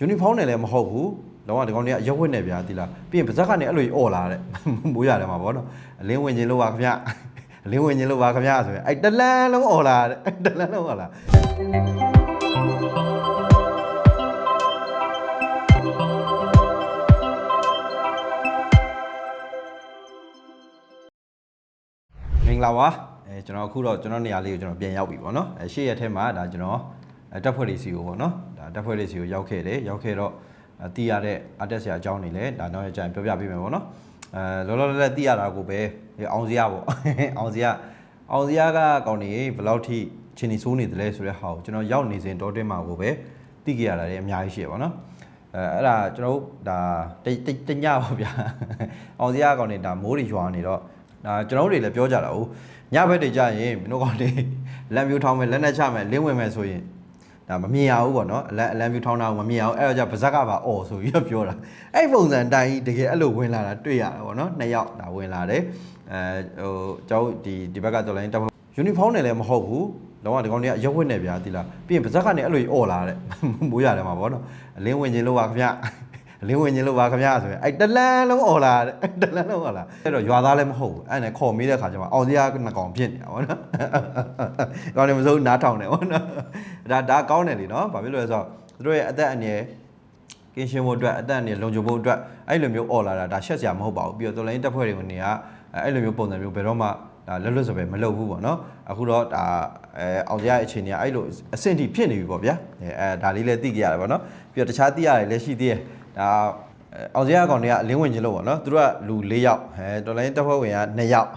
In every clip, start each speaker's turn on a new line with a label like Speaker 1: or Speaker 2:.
Speaker 1: ယူနီဖောင်းနဲ့လည်းမဟုတ်ဘူးလောကဒီကောင်တွေကအရက်ဝက်နဲ့ဗျာဒီလားပြီးရင်ပါဇက်ကနေအဲ့လိုကြီးអော်လာတဲ့မိုးရတယ်မှာဗောနော်အလင်းဝင်ခြင်းလို့ပါခင်ဗျအလင်းဝင်ခြင်းလို့ပါခင်ဗျဆိုရင်အဲ့တလန်းလုံးអော်လာတဲ့အဲ့တလန်းလုံးអော်လာ မင်္ဂလာပါအဲကျွန်တော်အခုတော့ကျွန်တော်နေရာလေးကိုကျွန်တော်ပြန်ရောက်ပြီပေါ့နော်အဲရှေ့ရက်ထဲမှာဒါကျွန်တော်အဲ တက်ဖွဲ့လေးစီကိုပေါ့နော်ဒါတက်ဖွဲ့လေးစီကိုရောက်ခဲ့တယ်ရောက်ခဲ့တော့အဲတည်ရတဲ့အတက်ဆရာအကြောင်းနေလဲဒါနောက်ရက်ကျရင်ပြောပြပေးမယ်ပေါ့နော်အဲလောလောလတ်လတ်တည်ရတာကိုပဲဒီအောင်စရာပေါ့အောင်စရာအောင်စရာကကောင်းနေဘယ်လောက်ထိချင်းနေဆိုးနေတယ်လဲဆိုတဲ့ဟာကိုကျွန်တော်ရောက်နေစဉ်တောတင်းမှာကိုပဲသိကြရတာလည်းအများကြီးရှိရပါတော့အဲအဲ့ဒါကျွန်တော်တို့ဒါတိတ်တိတ်ညပါဗျာအောင်စရာကောင်းနေဒါမိုးတွေရွာနေတော့ဒါကျွန်တော်တို့တွေလည်းပြောကြတာဟုတ်ညဘက်တွေကြရင်မင်းတို့ကောင်တွေလက်မျိုးထောင်းမယ်လက်နဲ့ချမယ်လင်းဝင်မယ်ဆိုရင် ဒါမမြင်ရဘူးပေါ့နော်အလက်အလက်မျိုးထောင်းတာကိုမမြင်ရဘူးအဲ့တော့じゃပါဇက်ကပါអော်ဆိုပြီးတော့ပြောတာအဲ့ပုံစံတိုင်းကြီးတကယ်အဲ့လိုဝင်လာတာတွေ့ရတယ်ပေါ့နော်နှစ်ယောက်ဒါဝင်လာတယ်အဲဟိုကျွန်တော်ဒီဒီဘက်ကတော်လိုင်းတက်ယူနီဖောင်းနဲ့လည်းမဟုတ်ဘူးလောကဒီကောင်တွေကအရက်ဝက်နဲ့ဗျာဒီလားပြီးရင်ပါဇက်ကနေအဲ့လိုကြီးអော်လာတဲ့မိုးရတယ်မှာပေါ့နော်အလင်းဝင်ခြင်းလို့ပါခင်ဗျအ လင်းဝင်ခြင်းလို့ပါခင်ဗျာဆိုရင်အဲ့တလန်းလုံးអော်လာတဲ့အဲ့တလန်းလုံးអော်လာအဲ့တော့ရွာသားလည်းမဟုတ်ဘူးအဲ့နဲ့ခေါ်မေးတဲ့ခါကျမှအောင်စရာနှစ်ကောင်ဖြစ်နေတာပေါ့နော်ကောင်းတယ်မစိုးနားထောင်တယ်ပေါ့နော်ဒါဒါကောင်းတယ်လीနော်ဘာဖြစ်လို့လဲဆိုတော့သူတို့ရဲ့အသက်အန္တရာယ်ကင်းရှင်းဖို့အတွက်အသက်အန္တရာယ်လုံခြုံဖို့အတွက်အဲ့လိုမျိုးអော်လာတာဒါရှက်စရာမဟုတ်ပါဘူးပြီးတော့တော်လိုင်းတက်ဖွဲ့တွေကနေကအဲ့လိုမျိုးပုံစံမျိုးဘယ်တော့မှဒါလွတ်လွတ်စပယ်မလုပ်ဘူးပေါ့နော်အခုတော့ဒါအဲအောင်စရာရဲ့အခြေအနေကအဲ့လိုအဆင့်ထိဖြစ်နေပြီပေါ့ဗျာအဲအဲဒါလေးလည်းသိကြရတယ်ပေါ့နော်ပြီးတော့တခြားသိရတယ်လည်းရှိသေးတယ် ဒါအောင်စရာကောင်တွေကအလင်းဝင်ခြင်းလို့ပေါ့နော်သူတို့ကလူ၄ယောက်အဲတော်လိုင်းတက်ဖွဲ့ဝင်က2ယောက်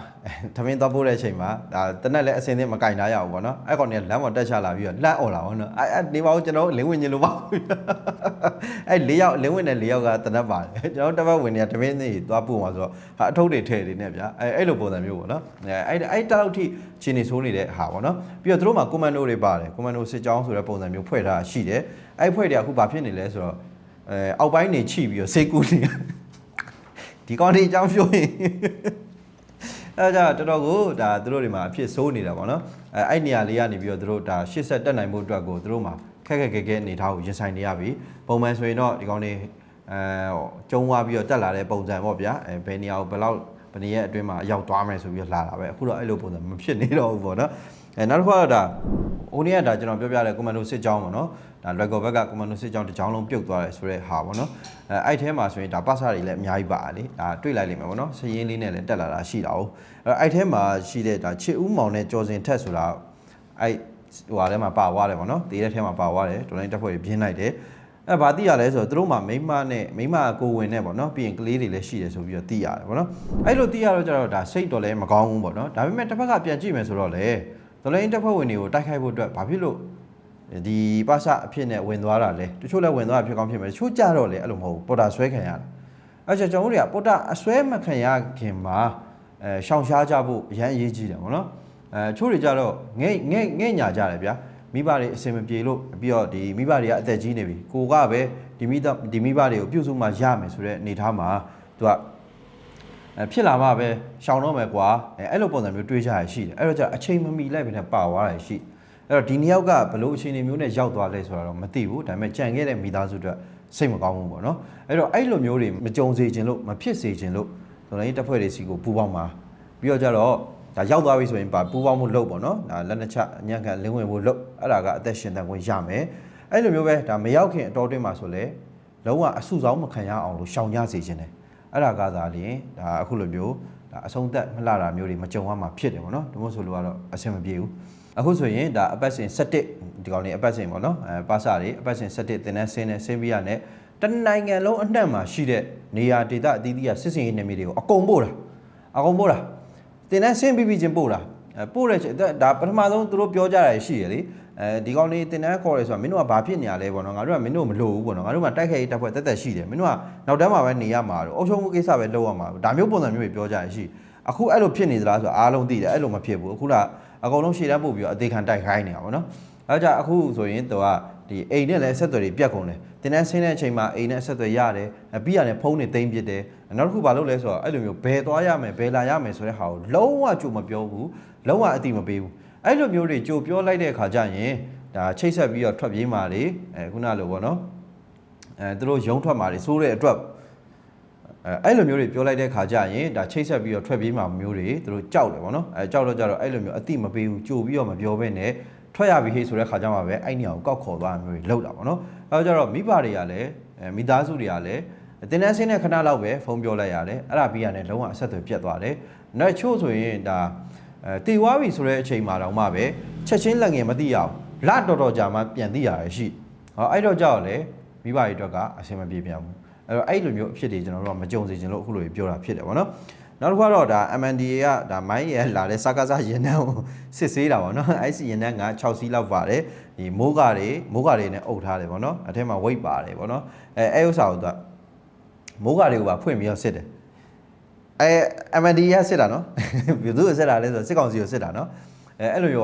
Speaker 1: သမင်းသွားဖို့တဲ့အချိန်မှာဒါတနက်လည်းအစင်းသင်းမကင်ထားရဘူးပေါ့နော်အဲ့ကောင်တွေကလမ်းပေါ်တက်ချလာပြီးတော့လှမ်းអော်လာပေါ့နော်အဲ့အဲ့နေပါဦးကျွန်တော်လင်းဝင်ခြင်းလို့ပါအဲ့၄ယောက်လင်းဝင်တဲ့၄ယောက်ကတနက်ပါတယ်ကျွန်တော်တက်ဖွဲ့ဝင်တွေကသမင်းသင်းကြီးသွားပို့မှာဆိုတော့ဟာအထုပ်တွေထည့်နေနေဗျာအဲ့အဲ့လိုပုံစံမျိုးပေါ့နော်အဲ့အဲ့အဲ့တလောက်ထိခြေနေဆိုးနေတဲ့ဟာပေါ့နော်ပြီးတော့သူတို့မှာကွန်မန်ဒိုတွေပါတယ်ကွန်မန်ဒိုစစ်ကြောင်းဆိုတဲ့ပုံစံမျိုးဖွဲ့ထားရှိတယ်အဲ့ဖွဲ့တွေကအခုဘာဖြစ်နေလဲဆိုတော့ အဲအောက်ပိုင်းနေချိပြီးတော့စေကူနေဒီကောင်တွေအကြောင်းပြောရင်အဲဒါကြတော်တော်ကိုဒါသူတို့တွေမှာအဖြစ်ဆိုးနေတာပေါ့နော်အဲအဲ့နေရာလေးကနေပြီးတော့သူတို့ဒါရှစ်ဆက်တက်နိုင်မှုအတွက်ကိုသူတို့မှာခက်ခက်ခဲခဲအနေထားကိုရင်ဆိုင်နေရပြီပုံမှန်ဆိုရင်တော့ဒီကောင်တွေအဲကျုံသွားပြီးတော့တက်လာတဲ့ပုံစံပေါ့ဗျာအဲဘယ်နေရာကိုဘယ်လောက်ဘယ်နေရာအတွင်းမှာရောက်သွားမယ်ဆိုပြီးတော့လာတာပဲအခုတော့အဲ့လိုပုံစံမဖြစ်နေတော့ဘူးပေါ့နော် အဲနောက်တစ်ခါတော့ဒါဟိုနေ့ကဒါကျွန်တော်ပြောပြတဲ့ကွန်မန်ဒိုစစ်ကြောင်းပေါ့နော်ဒါ record ဘက်ကကွန်မန်ဒိုစစ်ကြောင်းတစ်ကြောင်းလုံးပြုတ်သွားတယ်ဆိုတဲ့ဟာပေါ့နော်အဲအဲ့ထဲမှာဆိုရင်ဒါပတ်စာတွေလည်းအများကြီးပါတယ်လေဒါတွေ့လိုက်လိမ့်မယ်ပေါ့နော်စည်ရင်းလေးနဲ့လည်းတက်လာတာရှိတာ哦အဲ့အဲ့ထဲမှာရှိတဲ့ဒါချစ်ဦးမောင်နဲ့ကြော်စင်ထက်ဆိုတာအဲ့ဟိုဟာထဲမှာပါသွားတယ်ပေါ့နော်တေးတဲ့ထဲမှာပါသွားတယ်ဒေါ်လိုင်းတက်ဖွဲ့တွေပြင်းလိုက်တယ်အဲဘာသိရလဲဆိုတော့သူတို့မှာမိန်းမနဲ့မိန်းမကိုဝင်နဲ့ပေါ့နော်ပြီးရင်ကလေးတွေလည်းရှိတယ်ဆိုပြီးတော့သိရတယ်ပေါ့နော်အဲ့လိုသိရတော့ကျတော့ဒါစိတ်တော်လည်းမကောင်းဘူးပေါ့နော်ဒါပေမဲ့တစ်ဖက်ကပြန်ကြည့်မယ်ဆိုတော့လေ ဒေါ်လိုင်းတက်ဖွဲ့ဝင်တွေကိုတိုက်ခိုက်ဖို့အတွက်ဘာဖြစ်လို့ဒီပါစအဖြစ်နဲ့ဝင်သွားတာလဲတချို့လည်းဝင်သွားတာဖြစ်ကောင်းဖြစ်မယ်တချို့ကြတော့လေအဲ့လိုမဟုတ်ဘူးပေါ်တာဆွဲခံရတာအဲ့ကျကျွန်တော်တို့တွေကပေါ်တာအဆွဲမခံရခင်မှာအဲရှောင်ရှားကြဖို့အရန်အရေးကြီးတယ်ဗောနော်အဲချို့တွေကြတော့ငဲ့ငဲ့ငဲ့ညာကြတယ်ဗျာမိဘတွေအစင်မပြေလို့ပြီးတော့ဒီမိဘတွေကအသက်ကြီးနေပြီကိုကပဲဒီမိသားဒီမိဘတွေကိုပြုစုမှရမယ်ဆိုတဲ့အနေထားမှာသူကအဲ ဖြစ်လာမှပဲရှောင်တော့မယ်ကွာအဲအဲ့လိုပုံစံမျိုးတွေးကြရရှိတယ်အဲ့တော့じゃအချိန်မမီလိုက်ပဲနဲ့ပါသွားတယ်ရှိအဲ့တော့ဒီနှစ်ယောက်ကဘလို့အချိန်တွေမျိုးနဲ့ရောက်သွားလဲဆိုတာတော့မသိဘူးဒါပေမဲ့ကြံခဲ့တဲ့မိသားစုအတွက်စိတ်မကောင်းဘူးပေါ့နော်အဲ့တော့အဲ့လိုမျိုးတွေမကြုံစေခြင်းလို့မဖြစ်စေခြင်းလို့ဆိုတော့ဒီတပ်ဖွဲ့တွေစီကိုပူပေါင်းမှာပြီးတော့ကြတော့ဒါရောက်သွားပြီဆိုရင်ပါပူပေါင်းမှုလုပ်ပေါ့နော်ဒါလက်နှစ်ချက်အညံ့ခံလင်းဝင်မှုလုပ်အဲ့ဒါကအသက်ရှင်တန်ခွင့်ရမယ်အဲ့လိုမျိုးပဲဒါမရောက်ခင်အတော်တွင်းမှာဆိုလဲလုံးဝအဆုဆောင်မခံရအောင်လို့ရှောင်ကြစေခြင်းတယ် အဲ့ဒါကသာလျင်ဒါအခုလိုမျိုးဒါအဆုံးသက်မလှတာမျိုးတွေမကြုံရမှာဖြစ်တယ်ပေါ့နော်ဒါမို့ဆိုလို့ကတော့အဆင်မပြေဘူးအခုဆိုရင်ဒါအပတ်စဉ်7ဒီကောင်လေးအပတ်စဉ်ပေါ့နော်အဲပါစာတွေအပတ်စဉ်7တင်တဲ့ဆင်းတဲ့ဆင်းပြီးရနဲ့တနိုင်ငံလုံးအနှံ့မှာရှိတဲ့နေရာဒေသအသီးသီးကစစ်စင်ရေးနယ်မြေတွေကိုအကုန်ပို့တာအကုန်ပို့တာတင်တဲ့ဆင်းပြီးပြီးချင်းပို့တာအဲပို့တဲ့ချိန်ဒါပထမဆုံးသူတို့ပြောကြတာရှိရလေ အဲဒီကောင်လေးတင်တဲ့ခေါ်ရဲဆိုတာမင်းတို့ကဘာဖြစ်နေရလဲပေါ့နော်ငါတို့ကမင်းတို့မလို့ဘူးပေါ့နော်ငါတို့ကတိုက်ခိုက်ရေးတပ်ဖွဲ့တက်တက်ရှိတယ်မင်းတို့ကနောက်တန်းမှာပဲနေရမှာတော့အုပ်ချုပ်မှုကိစ္စပဲလုပ်ရမှာဒါမျိုးပုံစံမျိုးတွေပြောကြရရှိအခုအဲ့လိုဖြစ်နေသလားဆိုတော့အားလုံးသိတယ်အဲ့လိုမဖြစ်ဘူးအခုကအကုန်လုံးရှေ့တန်းပို့ပြီးတော့အသေးခံတိုက်ခိုင်းနေတာပေါ့နော်အဲကြအခုဆိုရင်သူကဒီအိမ်နဲ့လည်းဆက်သွယ်တွေပြတ်ကုန်တယ်တင်တန်းဆင်းတဲ့အချိန်မှာအိမ်နဲ့ဆက်သွယ်ရတယ်ပြီးရတယ်ဖုန်းတွေတိမ့်ပစ်တယ်နောက်တစ်ခုဘာလုပ်လဲဆိုတော့အဲ့လိုမျိုးဘယ်သွားရမယ်ဘယ်လာရမယ်ဆိုတဲ့ဟာကိုလုံးဝကြိုမပြောဘူးလုံးဝအတိမပေးဘူး အဲ့လိုမျိုးတွေကြိုပြောလိုက်တဲ့အခါကျရင်ဒါချိတ်ဆက်ပြီးတော့ထွက်ပြေးมาလေအဲခုနလိုပေါ့နော် အဲသူတို့ရုံထွက်มาတွေစိုးတဲ့အတွက်အဲအဲ့လိုမျိုးတွေပြောလိုက်တဲ့ခါကျရင်ဒါချိတ်ဆက်ပြီးတော့ထွက်ပြေးမှာမျိုးတွေသူတို့ကြောက်တယ်ဗောနော်အဲကြောက်တော့ကြတော့အဲ့လိုမျိုးအတိမပေးဘူးကြိုပြီးတော့မပြောဘဲနဲ့ထွက်ရပြီဟေ့ဆိုတဲ့ခါကျမှပဲအဲ့နေရာကိုကောက်ခေါ်သွားမျိုးတွေလောက်တာဗောနော်အဲတော့ကြတော့မိဘတွေကလည်းအဲမိသားစုတွေကလည်းတင်းတန်းဆင်းတဲ့ခဏလောက်ပဲဖုန်းပြောလိုက်ရတယ်အဲ့ဒါပြီးရတယ်လုံးဝအဆက်အသွယ်ပြတ်သွားတယ်နောက်ချို့ဆိုရင်ဒါ အဲတည်သွားပြီဆိုတဲ့အချိန်မှာတော့မှပဲချက်ချင်းလက်ငယ်မသိရအောင်လတော်တော်ကြာမှပြန်သိရတယ်ရှိဟောအဲ့တော့ကြောက်လေမိဘတွေအတွက်ကအဆင်မပြေပြန်ဘူးအဲ့တော့အဲ့လိုမျိုးအဖြစ်တွေကျွန်တော်တို့ကမကြုံစေချင်လို့အခုလိုပြောတာဖြစ်တယ်ဗောနော်နောက်တစ်ခါတော့ဒါ MNDA ကဒါမိုင်းရလာတဲ့စကားစားရင်နှန်းကိုစစ်ဆေးတာဗောနော်အဲ့စီရင်နှန်းက6စီးလောက်ပါတယ်ဒီမိုးကားတွေမိုးကားတွေနဲ့အုပ်ထားတယ်ဗောနော်အထက်မှာ weight ပါတယ်ဗောနော်အဲအဲ့ဥစ္စာကိုသူကမိုးကားတွေကိုပါဖွင့်ပြီးတော့စစ်တယ် အဲ MND ရစစ်တာနော်ဘယ်သူစစ်တာလဲဆိုတော့စစ်ကောင်စီကိုစစ်တာနော်အဲအဲ့လိုရော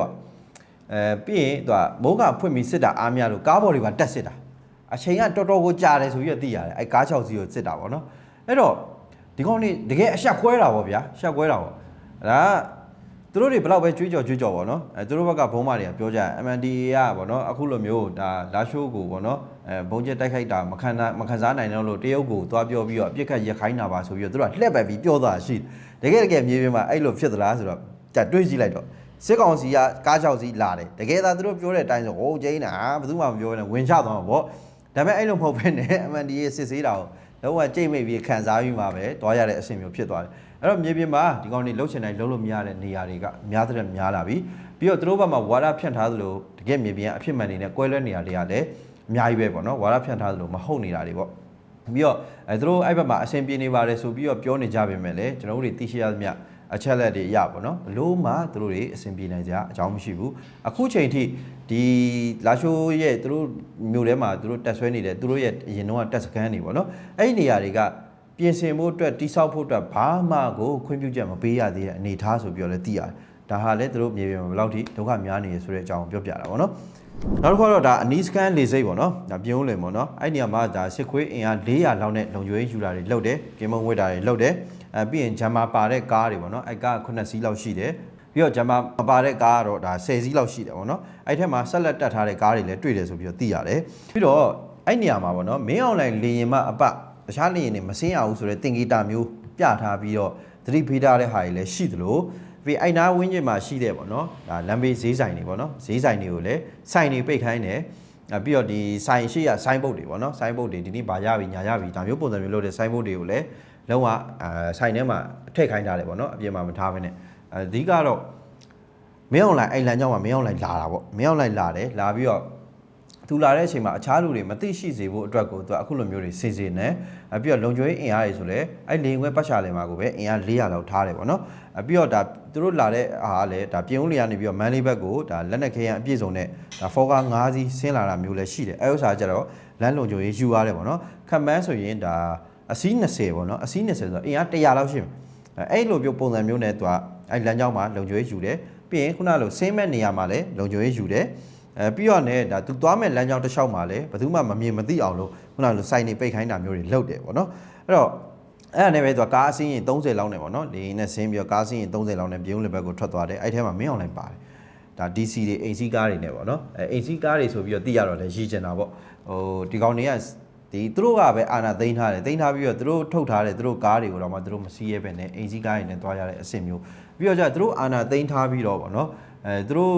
Speaker 1: အဲပြီးရင်သူကမိုးကဖွင့်ပြီးစစ်တာအားများလို့ကားပေါ်တွေပါတက်စစ်တာအချိန်ကတော်တော်ကိုကြာတယ်ဆိုပြီးတော့သိရတယ်အဲကား6စီးကိုစစ်တာပေါ့နော်အဲ့တော့ဒီကောင်นี่တကယ်အဆက်ကွဲတာပေါ့ဗျာရှက်ကွဲတာပေါ့ဒါက သူတို့တွေဘလောက်ပဲကြွေးကြော်ကြွေးကြော်ပေါ့နော်အဲသူတို့ဘက်ကဘုံမာတွေကပြောကြတယ် MNDA ကပေါ့နော်အခုလိုမျိုးဒါလာရှိုးကိုပေါ့နော်အဲဘုံကျက်တိုက်ခိုက်တာမခံနိုင်မခံစားနိုင်တော့လို့တရုတ်ကိုသွားပြောပြီးတော့အပြစ်ခတ်ရခိုင်းတာပါဆိုပြီးတော့သူတို့ကလှက်ပဲပြီးပြောသွားတာရှိတယ်တကယ်တကယ်မြေပြင်မှာအဲ့လိုဖြစ်သလားဆိုတော့ကြက်တွေးကြည့်လိုက်တော့စစ်ကောင်စီကကားချောက်စီလာတယ်တကယ်သာသူတို့ပြောတဲ့အတိုင်းဆိုဟိုကျင်းတာဘယ်သူမှမပြောနဲ့ဝင်ချသွားမှာပေါ့ဒါပေမဲ့အဲ့လိုမဟုတ်ဘဲနဲ့ MNDA စစ်ဆေးတာကို လုံးဝကြိတ်မိတ်ပြီးခံစားပြီးမှပဲတွားရတဲ့အဆင့်မျိုးဖြစ်သွားတယ်အဲ့တော့မြေပြင်မှာဒီကောင်တွေလှုပ်ချင်တိုင်းလှုပ်လို့မရတဲ့နေရာတွေကများတဲ့များလာပြီပြီးတော့သူတို့ဘက်မှာဝါဒဖြန့်ထားသလိုတကယ်မြေပြင်ကအဖြစ်မှန်နေနဲ့ကွဲလွဲနေရာတွေကလည်းအများကြီးပဲပေါ့နော်ဝါဒဖြန့်ထားသလိုမဟုတ်နေတာတွေပေါ့ပြီးတော့အဲသူတို့အဲ့ဘက်မှာအဆင်ပြေနေပါတယ်ဆိုပြီးတော့ပြောနေကြပါမယ်လေကျွန်တော်တို့တွေသိရှိရသမျှ အချက်လက်တွေရပါတော့ဘလို့မှသူတို့တွေအဆင်ပြေနိုင်ကြအကြောင်းမရှိဘူးအခုချိန်ထိဒီလာရှိုးရဲ့သူတို့မြို့ထဲမှာသူတို့တက်ဆွဲနေတဲ့သူတို့ရဲ့အရင်တော့တက်စကန်တွေပေါ့နော်အဲ့ဒီနေရာတွေကပြင်ဆင်ဖို့အတွက်တိဆောက်ဖို့အတွက်ဘာမှကိုခွင့်ပြုချက်မပေးရသေးတဲ့အနေအထားဆိုပြီးတော့လည်းသိရတယ်ဒါဟာလည်းသူတို့မြေပြင်မှာဘယ်လောက်ထိဒုက္ခများနေရဆိုတဲ့အကြောင်းပြောပြတာပေါ့နော်နောက်တစ်ခုကတော့ဒါအနီးစကန်လေစိတ်ပေါ့နော်ဒါပြုံးလင်ပေါ့နော်အဲ့ဒီနေရာမှာဒါစစ်ခွေးအင်အား400လောက်နဲ့လုံခြုံရေးယူတာတွေလုပ်တယ်ကင်းမုံဝစ်တာတွေလုပ်တယ် အဲပြီးရင်ဂျမ်မာပါတဲ့ကားတွေပေါ့နော်အဲ့ကား9စီးလောက်ရှိတယ်ပြီးတော့ဂျမ်မာမပါတဲ့ကားကတော့ဒါ10စီးလောက်ရှိတယ်ပေါ့နော်အဲ့ထက်မှာဆက်လက်တက်ထားတဲ့ကားတွေလည်းတွေ့တယ်ဆိုပြီးတော့သိရတယ်ပြီးတော့အဲ့နေရာမှာပေါ့နော်မင်းအွန်လိုင်းလေရင်မအပတခြားလေရင်တွေမစင်းရဘူးဆိုတဲ့တင်ဂီတာမျိုးပြထားပြီးတော့သတိဖေးထားတဲ့ဟာတွေလည်းရှိသလိုပြီးအိုင်နာဝင်းကျင်မှာရှိတဲ့ပေါ့နော်ဒါလမ်းဘေးဈေးဆိုင်တွေပေါ့နော်ဈေးဆိုင်တွေကိုလည်းဆိုင်တွေပိတ်ခိုင်းတယ်အဲပြီးတော့ဒီဆိုင်ရှိရဆိုင်းဘုတ်တွေပေါ့နော်ဆိုင်းဘုတ်တွေဒီနေ့ဗာရပြီညာရပြီဒါမျိုးပုံစံမျိုးလုပ်တဲ့ဆိုင်းဘုတ်တွေကိုလည်း လုံးဝအဲဆိုင်ထဲမှာအထည့်ခိုင်းထားတယ်ပေါ့နော်အပြင်မှာမထားဘဲနဲ့အဓိကတော့မင်းအွန်လိုင်းအိုင်လန်ကြောင့်မှမင်းအွန်လိုင်းလာတာပေါ့မင်းအွန်လိုင်းလာတယ်လာပြီးတော့သူလာတဲ့အချိန်မှာအခြားလူတွေမသိရှိစေဖို့အတွက်ကိုသူကအခုလိုမျိုးတွေစီစဉ်နေအပြီးတော့လုံခြုံရေးအင်အားတွေဆိုလဲအဲ့လေငွေပတ်ချာလင်မှာကိုပဲအင်အား400လောက်ထားတယ်ပေါ့နော်အပြီးတော့ဒါသူတို့လာတဲ့အားကလည်းဒါပြင်ဦးလျာနေပြီးတော့မန်လေးဘက်ကိုဒါလက်နက်ခဲယံအပြည့်စုံနဲ့ဒါဖောကာ9စီးဆင်းလာတာမျိုးလည်းရှိတယ်အဲ့ဥစ္စာကျတော့လမ်းလုံခြုံရေးယူရတယ်ပေါ့နော်ခက်မန်းဆိုရင်ဒါ အစီး20ပေါ့နော်အစီး20ဆိုတော့အင်အား100လောက်ရှိမယ်အဲ့လိုမျိုးပုံစံမျိုးနဲ့သူကအဲ့လမ်းကြောင်းမှာလုံခြုံရေးယူတယ်ပြီးရင်ခုနလိုဆင်းမဲ့နေရာမှာလည်းလုံခြုံရေးယူတယ်အဲပြီးတော့ねဒါသူသွားမဲ့လမ်းကြောင်းတစ်လျှောက်မှာလည်းဘယ်သူမှမမြင်မသိအောင်လို့ခုနလိုစိုက်နေပိတ်ခိုင်းတာမျိုးတွေလုပ်တယ်ပေါ့နော်အဲ့တော့အဲ့ဒါနဲ့ပဲသူကကားအစင်းရင်30လောက်နဲ့ပေါ့နော်လေနဲ့ဆင်းပြီးတော့ကားအစင်းရင်30လောက်နဲ့ပြုံးလေဘက်ကိုထွက်သွားတယ်အဲ့ထဲမှာမင်းအောင်လိုက်ပါတယ်ဒါ DC တွေ AC ကားတွေနဲ့ပေါ့နော်အဲ AC ကားတွေဆိုပြီးတော့သိရတော့လည်းရည်ကျင်တာပေါ့ဟိုဒီကောင်တွေက ဒီသူတို့ကပဲအာနာသိမ်းထားတယ်သိမ်းထားပြီးတော့သူတို့ထုတ်ထားတယ်သူတို့ကားတွေကိုတော့မှသူတို့မစီးရဲပဲနဲ့ AC ကားတွေနဲ့သွားရတဲ့အဆင့်မျိုးပြီးတော့じゃသူတို့အာနာသိမ်းထားပြီးတော့ပေါ့နော်အဲသူတို့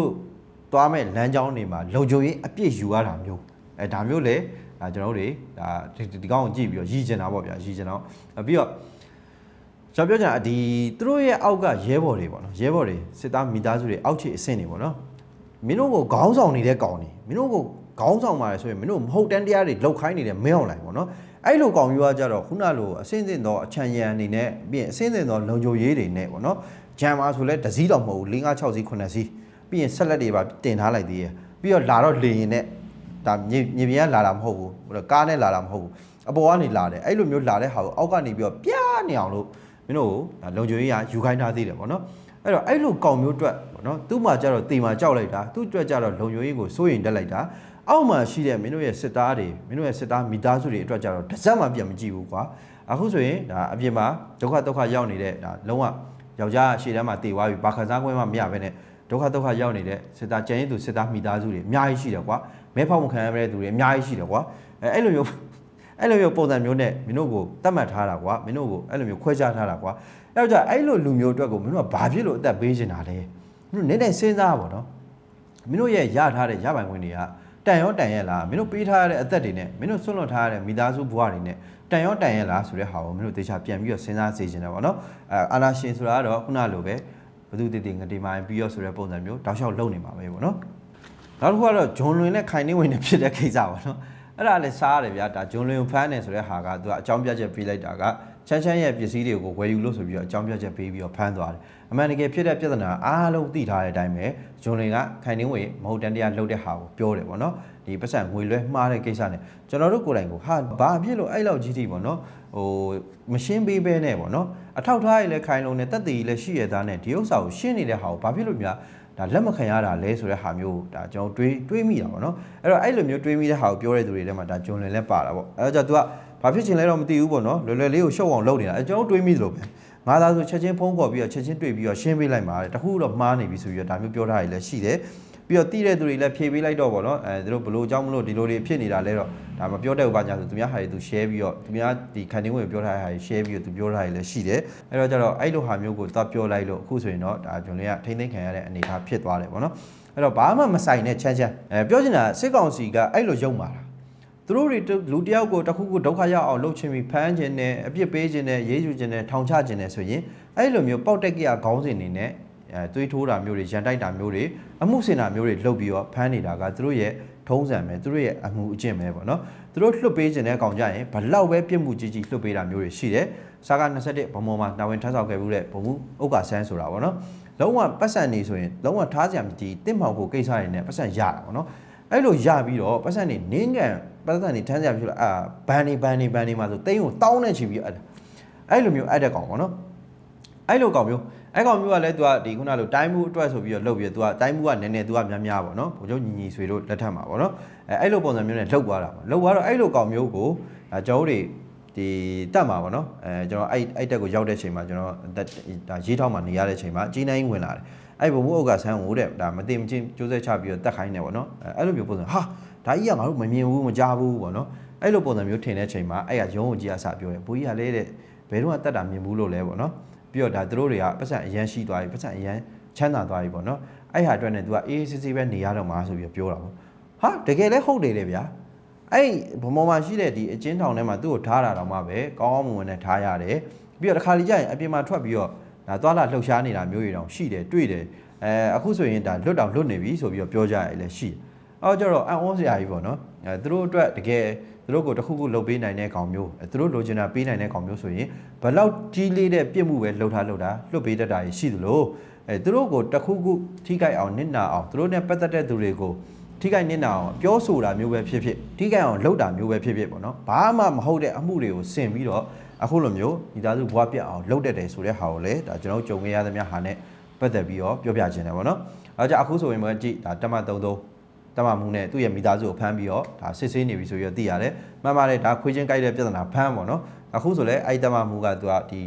Speaker 1: သွားမဲ့လမ်းကြောင်းတွေမှာလုံခြုံရေးအပြည့်ယူရတာမျိုးအဲဒါမျိုးလေဒါကျွန်တော်တို့တွေဒါဒီကောင်ကိုကြည့်ပြီးတော့ရည်ကျင်တာပေါ့ဗျာရည်ကျင်တော့ပြီးတော့ကျွန်တော်ပြောချင်တာဒီသူတို့ရဲ့အောက်ကရဲဘော်တွေပေါ့နော်ရဲဘော်တွေစစ်သားမိသားစုတွေအောက်ခြေအဆင့်တွေပေါ့နော်မင်းတို့ကိုခေါင်းဆောင်နေတဲ့ကောင်တွေမင်းတို့ကို ခေါင်းဆောင်ပါတယ်ဆိုရင်မင်းတို့မဟုတ်တန်းတရားတွေလောက်ခိုင်းနေတဲ့မင်းအောင်လိုက်ပေါ့နော်အဲ့လိုကောင်မျိုးကကြတော့ခုနလိုအစင်းစင်သောအချံရံအနေနဲ့ပြီးရင်အစင်းစင်သောလုံခြုံရေးတွေနဲ့ပေါ့နော်ဂျမ်မာဆိုလဲတစည်းတော့မဟုတ်ဘူး၄၅6စီး9စီးပြီးရင်ဆက်လက်တွေပါတင်ထားလိုက်သေးရပြီးတော့လာတော့လေရင်နဲ့ဒါမြေမြေပြင်ကလာတာမဟုတ်ဘူးဟိုကားနဲ့လာတာမဟုတ်ဘူးအပေါ်ကနေလာတယ်အဲ့လိုမျိုးလာတဲ့ဟာကိုအောက်ကနေပြီးတော့ပြားနေအောင်လို့မင်းတို့ဒါလုံခြုံရေးကယူခိုင်းထားသေးတယ်ပေါ့နော်အဲ့တော့အဲ့လိုကောင်မျိုးအတွက်ပေါ့နော်သူ့မှာကြတော့တေမှာကြောက်လိုက်တာသူ့အတွက်ကြတော့လုံခြုံရေးကိုစိုးရင်တက်လိုက်တာ အောက်မှာရှိတဲ့မင်းတို့ရဲ့စစ်သားတွေမင်းတို့ရဲ့စစ်သားမိသားစုတွေအတွက်ကြတော့တစ်စက်မှပြန်မကြည့်ဘူးကွာအခုဆိုရင်ဒါအပြင်မှာဒုက္ခဒုက္ခရောက်နေတဲ့ဒါလုံးဝယောက်ျားရှေ့တန်းမှာတေသွားပြီဘာခစားခွင့်မှမရဘဲနဲ့ဒုက္ခဒုက္ခရောက်နေတဲ့စစ်သားကျန်ရင်သူစစ်သားမိသားစုတွေအများကြီးရှိတယ်ကွာမဲဖောက်မခံရတဲ့သူတွေအများကြီးရှိတယ်ကွာအဲအဲ့လိုမျိုးအဲ့လိုမျိုးပုံစံမျိုးနဲ့မင်းတို့ကိုတတ်မှတ်ထားတာကွာမင်းတို့ကိုအဲ့လိုမျိုးခွဲခြားထားတာကွာအဲ့တော့じゃအဲ့လိုလူမျိုးအတွက်ကိုမင်းတို့ကဘာဖြစ်လို့အသက်ပေးနေတာလဲမင်းတို့နည်းနည်းစဉ်းစားပါတော့မင်းတို့ရဲ့ရထားတဲ့ရပိုင်ခွင့်တွေက တန်ရောတန်ရဲ့လားမင်းတို့ပေးထားရတဲ့အသက်တွေနဲ့မင်းတို့ဆွန့်လွတ်ထားရတဲ့မိသားစုဘဝတွေနဲ့တန်ရောတန်ရဲ့လားဆိုတဲ့ဟာကိုမင်းတို့တေချာပြန်ပြီးတော့စဉ်းစားစေချင်တယ်ပေါ့နော်အဲအာနာရှင်ဆိုတာကတော့ခုနလိုပဲဘသူတည်တည်ငတိမိုင်းပြီးတော့ဆိုတဲ့ပုံစံမျိုးတောက်လျှောက်လုပ်နေမှာပဲပေါ့နော်နောက်တစ်ခုကတော့ဂျွန်လွင်နဲ့ခိုင်နေဝင်နေဖြစ်တဲ့ကိစ္စပါနော်အဲ့ဒါလည်းစားရတယ်ဗျာဒါဂျွန်လွင်ဖမ်းတယ်ဆိုတဲ့ဟာကသူကအကြောင်းပြချက်ပေးလိုက်တာက ချမ်းချမ်းရဲ့ပစ္စည်းတွေကိုဝယ်ယူလို့ဆိုပြီးတော့အကြောင်းပြချက်ပေးပြီးတော့ဖမ်းသွားတယ်အမှန်တကယ်ဖြစ်တဲ့ပြဿနာအားလုံးသိထားတဲ့အတိုင်းပဲဂျွန်လွင်ကခိုင်နေဝင်မဟုတ်တန်တရားလုပ်တဲ့ဟာကိုပြောတယ်ပေါ့နော်ဒီပတ်စံငွေလွှဲမှားတဲ့ကိစ္စနဲ့ကျွန်တော်တို့ကိုယ်တိုင်ကိုဟာဘာဖြစ်လို့အဲ့လောက်ကြီးထိပေါ့နော်ဟိုမရှင်းပေးဘဲနဲ့ပေါ့နော်အထောက်ထားရည်လည်းခိုင်လုံးနဲ့တက်တည်လည်းရှိရသားနဲ့ဒီဥစ္စာကိုရှင်းနေတဲ့ဟာကိုဘာဖြစ်လို့များ ဒါလက်မခံရတာလဲဆိုတဲ့ဟာမျိုးဒါကျွန်တော်တွေးတွေးမိတာပေါ့နော်အဲ့တော့အဲ့လိုမျိုးတွေးမိတဲ့ဟာကိုပြောတဲ့သူတွေထဲမှာဒါဂျွန်လင်လည်းပါတာပေါ့အဲ့တော့じゃ तू က ဘာဖြစ်ချင်လဲတော့မသိဘူးပေါ့နော်လွယ်လွယ်လေးကိုရှုပ်အောင်လုပ်နေတာအဲ့ကျွန်တော်တွေးမိသလိုပဲငါသားဆိုချက်ချင်းဖုံးခေါ်ပြီးတော့ချက်ချင်းတွေ့ပြီးတော့ရှင်းပေးလိုက်ပါတခုတော့မှားနေပြီဆိုပြီးတော့ဒါမျိုးပြောထားရည်လည်းရှိတယ်ပြီးတော့တိတဲ့သူတွေလည်းဖြေပေးလိုက်တော့ပေါ့နော်အဲသူတို့ဘလို့အကြောင်းမလို့ဒီလိုတွေဖြစ်နေတာလဲတော့ဒါမပြောတဲ့ဥပညာဆိုသူများဟာတွေသူ share ပြီးတော့သူများဒီခံတင်းဝင်ပြောထားတဲ့ဟာတွေ share ပြီးတော့သူပြောထားရည်လည်းရှိတယ်အဲ့တော့ကျတော့အဲ့လိုဟာမျိုးကိုသွားပြောလိုက်လို့အခုဆိုရင်တော့ဒါကျွန်တော်ကထိမ့်သိမ့်ခံရတဲ့အနေအထားဖြစ်သွားတယ်ပေါ့နော်အဲ့တော့ဘာမှမဆိုင်တဲ့ချမ်းချမ်းအဲပြောချင်တာစစ်ကောင်စီကအဲ့လိုရုံမာတာ သူတို့တွေလူတယောက်ကိုတစ်ခုခုဒုက္ခရောက်အောင်လုပ်ချင်ပြီးဖမ်းခြင်းနဲ့အပြစ်ပေးခြင်းနဲ့ရေးယူခြင်းနဲ့ထောင်ချခြင်းနဲ့ဆိုရင်အဲ့လိုမျိုးပေါက်တက်ကရခေါင်းစဉ်နေနဲ့အဲသွေးထိုးတာမျိုးတွေရန်တိုက်တာမျိုးတွေအမှုစင်တာမျိုးတွေလုပ်ပြီးတော့ဖမ်းနေတာကသူတို့ရဲ့ထုံးစံပဲသူတို့ရဲ့အမှုအကျင့်ပဲပေါ့နော်သူတို့လွတ်ပေးခြင်းတဲ့ကောင်ကြရင်ဘလောက်ပဲပြစ်မှုကြီးကြီးလွတ်ပေးတာမျိုးတွေရှိတယ်စာက21ဘုံပေါ်မှာတာဝန်ထမ်းဆောင်ခဲ့မှုတဲ့ဘုံမှုဥက္ကာဆန်းဆိုတာပေါ့နော်လုံးဝပတ်စံနေဆိုရင်လုံးဝထားစရာမကြည့်တင့်မောင်ကိုကိစ္စတွေနဲ့ပတ်စံရတာပေါ့နော် အဲ့လိုရပြီးတော့ပတ်စံနေနင်းကန်ပတ်စံနေထမ်းစရာဖြစ်လို့အာဘန်နေဘန်နေဘန်နေမှာဆိုတိန်းကိုတောင်းနေချီပြီးအဲ့အဲ့လိုမျိုးအဲ့တဲ့ကောင်ပေါ့နော်အဲ့လိုကောင်မျိုးအဲ့ကောင်မျိုးကလည်းသူကဒီခုနလိုတိုင်းမှုအတွက်ဆိုပြီးတော့လှုပ်ပြီးတော့သူကတိုင်းမှုကနည်းနည်းသူကများများပေါ့နော်ဘိုလ်ချုပ်ညီညီဆွေတို့လက်ထက်မှာပေါ့နော်အဲအဲ့လိုပုံစံမျိုးနဲ့လှုပ်သွားတာပေါ့လှုပ်သွားတော့အဲ့လိုကောင်မျိုးကိုဒါကျွန်တော်တို့တွေ ဒီတက်မှာပေါ့နော်အဲကျွန်တော်အဲ့အဲ့တက်ကိုရောက်တဲ့ချိန်မှာကျွန်တော်တက်ဒါရေးထောက်မှာနေရတဲ့ချိန်မှာကြီးနိုင်ဝင်လာတယ်အဲ့ဘုံဘုံဥက္ကဆန်းကိုတဲ့ဒါမတင်မချင်းကျိုးဆက်ချပြီးတော့တက်ခိုင်းနေပေါ့နော်အဲအဲ့လိုမျိုးပုံစံဟာဒါကြီးကငါတို့မမြင်ဘူးမကြားဘူးပေါ့နော်အဲ့လိုပုံစံမျိုးထင်တဲ့ချိန်မှာအဲ့ကရုံးကိုကြီးအစားပြောတယ်ဘိုးကြီးကလည်းတဲ့ဘယ်တော့မှတက်တာမြင်ဘူးလို့လဲပေါ့နော်ပြီးတော့ဒါသူတို့တွေကပတ်စံအရန်ရှိသွားပြီပတ်စံအရန်ချမ်းသာသွားပြီပေါ့နော်အဲ့ဟာအတွက်နဲ့ तू ကအေးစစ်စစ်ပဲနေရတော့မှာဆိုပြီးပြောတာပေါ့ဟာတကယ်လဲဟုတ်တယ်လေဗျာ အဲ့ဘမောမှာရှိတဲ့ဒီအချင်းထောင်ထဲမှာသူ့ကိုထားတာတော့မှပဲကောင်းကောင်းမွန်မွန်နဲ့ထားရတယ်ပြီးတော့တစ်ခါလေကြာရင်အပြင်မှာထွက်ပြီးတော့ဒါသွားလာလှုပ်ရှားနေတာမျိုးတွေတောင်ရှိတယ်တွေ့တယ်အဲအခုဆိုရင်ဒါလွတ်တောင်လွတ်နေပြီဆိုပြီးတော့ပြောကြရတယ်လည်းရှိတယ်အော်ကျတော့အံ့ဩစရာကြီးပေါ့နော်အဲသူတို့အတွက်တကယ်သူတို့ကိုတစ်ခုခုလုပ်ပေးနိုင်တဲ့ကောင်မျိုးအဲသူတို့လိုချင်တာပေးနိုင်တဲ့ကောင်မျိုးဆိုရင်ဘလောက်ကြီးလေးတဲ့ပြစ်မှုပဲလှုပ်ထားလှုပ်တာလွတ်ပေးတတ်တာရှိသလိုအဲသူတို့ကိုတစ်ခုခုထိခိုက်အောင်နစ်နာအောင်သူတို့နဲ့ပတ်သက်တဲ့သူတွေကို ထိခိုက်နစ်နာအောင်ပြောဆိုတာမျိုးပဲဖြစ်ဖြစ်ထိခိုက်အောင်လုပ်တာမျိုးပဲဖြစ်ဖြစ်ပေါ့နော်ဘာမှမဟုတ်တဲ့အမှုတွေကိုဆင်ပြီးတော့အခုလိုမျိုးညီသားစုဘွားပြတ်အောင်လုပ်တတ်တယ်ဆိုတဲ့ဟာကိုလည်းဒါကျွန်တော်ကြုံခဲ့ရသမျှဟာနဲ့ပတ်သက်ပြီးတော့ပြောပြခြင်းတယ်ပေါ့နော်အဲကြအခုဆိုရင်မကြည့်ဒါတက်မ33တမမှုနဲ့သူ့ရဲ့မိသားစုကိုဖမ်းပြီးတော့ဒါစစ်ဆေးနေပြီဆိုပြီးတော့သိရတယ်။မှန်ပါတယ်ဒါခွေးချင်းကြိုက်တဲ့ပြဿနာဖမ်းပေါ့နော်။အခုဆိုလဲအဲ့တမမှုကသူကဒီ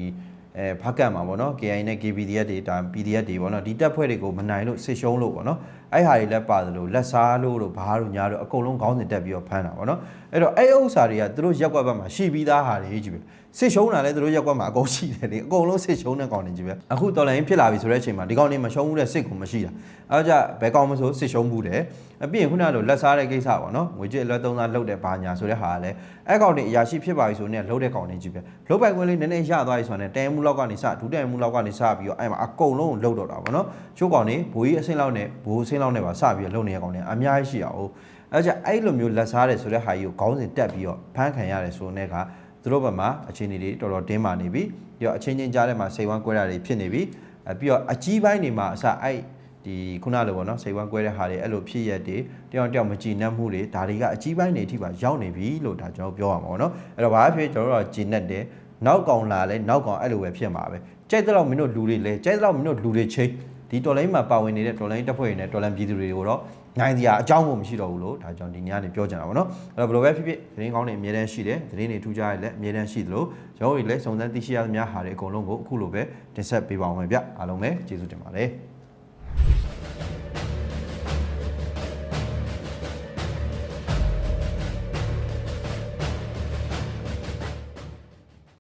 Speaker 1: အဲဖကတ်မှာပေါ့နော် KI နဲ့ KPDF တွေဒါ PDF တွေပေါ့နော်ဒီတပ်ဖွဲ့တွေကိုမနိုင်လို့စစ်ရှုံးလို့ပေါ့နော်အဲ့ဟာတွေလည်းပါသလိုလက်စားလို့တို့ဘာတို့ညာတို့အကုန်လုံးခေါင်းစဉ်တက်ပြီးတော့ဖမ်းတာပေါ့နော်အဲ့တော့အဲ့ဥစ္စာတွေကသူတို့ရက်ွက်ဘက်မှာရှိပြီးသားဟာတွေကြီးပဲစစ်ရှုံးတာလည်းသူတို့ရက်ွက်မှာအကုန်ရှိတယ်လေအကုန်လုံးစစ်ရှုံးတဲ့ကောင်တွေကြီးပဲအခုတော်လိုင်းဖြစ်လာပြီဆိုတဲ့အချိန်မှာဒီကောင်တွေမရှုံးဘူးတဲ့စစ်ကိုမရှိတာအဲ့ကြဘယ်ကောင်မဆိုစစ်ရှုံးဘူးတယ်အပြင်ခုနကလိုလက်စားတဲ့ကိစ္စပေါ့နော်ငွေကြေးအလွှဲသုံးစားလုပ်တဲ့ဘာညာဆိုတဲ့ဟာကလည်းအဲ့ကောင်တွေအရာရှိဖြစ်ပါပြီဆိုနေလှုပ်တဲ့ကောင်တွေကြီးပဲလှုပ်ပိုက်ခွင့်လေးနည်းနည်းရသွားပြီဆိုတော့တဲမှုလောက်ကနေစဒုတဲမှုလောက်ကနေစပြီးတော့အဲ့မှာအကုန်လုံးလှုပ်တော့တာပေါ့နော်ချိုးကောင်တွေဘိုးကြီးအဆင့်လောက်နဲ့ဘိုးအဆင့်လောက်နဲ့ပါစပြီးတော့လှုပ်နေတဲ့ကောင်တွေအများကြီးရှိအောင် အဲ့ကြအဲ့လိုမျိုးလက်စားတယ်ဆိုတဲ့ဟာကြီးကိုခေါင်းစဉ်တက်ပြီးတော့ဖမ်းခံရတယ်ဆိုတဲ့ကသူတို့ဘက်မှာအခြေအနေတွေတော်တော်တင်းမာနေပြီပြီးတော့အချင်းချင်းကြားထဲမှာစိတ်ဝမ်းကွဲတာတွေဖြစ်နေပြီအဲပြီးတော့အကြီးပိုင်းတွေမှာအစအဲ့ဒီခုနလိုပေါ့နော်စိတ်ဝမ်းကွဲတဲ့ဟာတွေအဲ့လိုဖြစ်ရက်တွေတယောက်တယောက်မကြည်နပ်မှုတွေဒါတွေကအကြီးပိုင်းတွေအထိပါရောက်နေပြီလို့ဒါကျွန်တော်ပြောရမှာပေါ့နော်အဲ့တော့ဘာဖြစ်ကျွန်တော်တို့ကကြည်နပ်တယ်နောက်ကောင်လာလဲနောက်ကောင်အဲ့လိုပဲဖြစ်မှာပဲကြိုက်တဲ့လောက်မင်းတို့လူတွေလဲကြိုက်တဲ့လောက်မင်းတို့လူတွေချင်းဒီတော်လိုင်းမှာပါဝင်နေတဲ့တော်လိုင်းတပ်ဖွဲ့တွေနဲ့တော်လိုင်းပြည်သူတွေကိုတော့ နိုင်စရာအကြောင်းကိုမရှိတော့ဘူးလို့ဒါကြောင့်ဒီညနေပြောချင်တာပေါ့နော်အဲ့တော့ဘယ်လိုပဲဖြစ်ဖြစ်သတင်းကောင်းတွေအများတန်းရှိတယ်သတင်းတွေထူးခြားရလည်းအများတန်းရှိသလိုကျွန်တော်တို့လည်းစုံစမ်းသိရှိရသမျှဟာတွေအကုန်လုံးကိုအခုလိုပဲတင်ဆက်ပေးပါအောင်မယ်ဗျအားလုံးပဲကျေးဇူးတင်ပါတယ်